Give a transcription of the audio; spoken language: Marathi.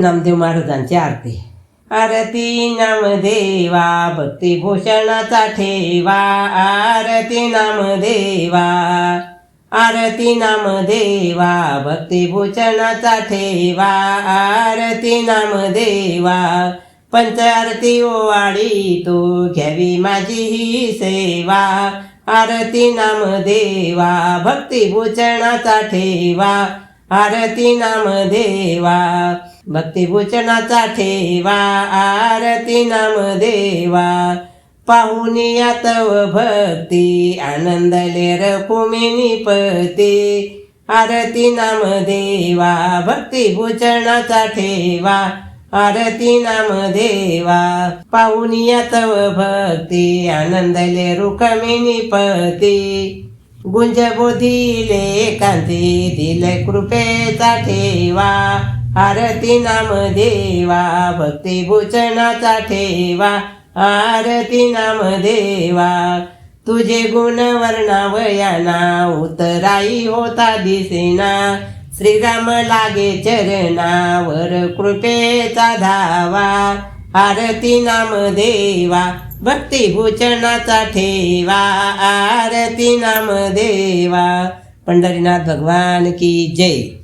नामदेव महाराजांची आरती. आरती नामदेवा भक्तिभूषणाचा ठेवा. आरती नामदेवा आरती नामदेवा भक्तिभूषणाचा ठेवा. आरती नामदेवा पंच आरती ओवाळी तू घ्यावी माझी ही सेवा. आरती नामदेवा भक्तिभूषणाचा ठेवा. आरती नामदेवा भक्तिभूषणाचा ठेवा आरती नामदेवा पाहुनिया तव भक्ती आनंदले रकुमिनी पती. आरती नामदेवा भक्तिभूषणाचा ठेवा आरती नामदेवा पाहुनिया तव भक्ती आनंदले रुक्मिणी पती. गुंजबोधिले कांती दिले कृपेचा ठेवा. आरती नाम देवा भक्ती भूषणाचा ठेवा. आरती नाम देवा तुझे गुण वर्णावयाना उतराई होता दिसेना. श्रीराम लागे चरणावर कृपेचा धावा. आरती नाम देवा भक्तिभूषणाचा ठेवा. आरती नाम देवा. पंढरीनाथ भगवान की जय.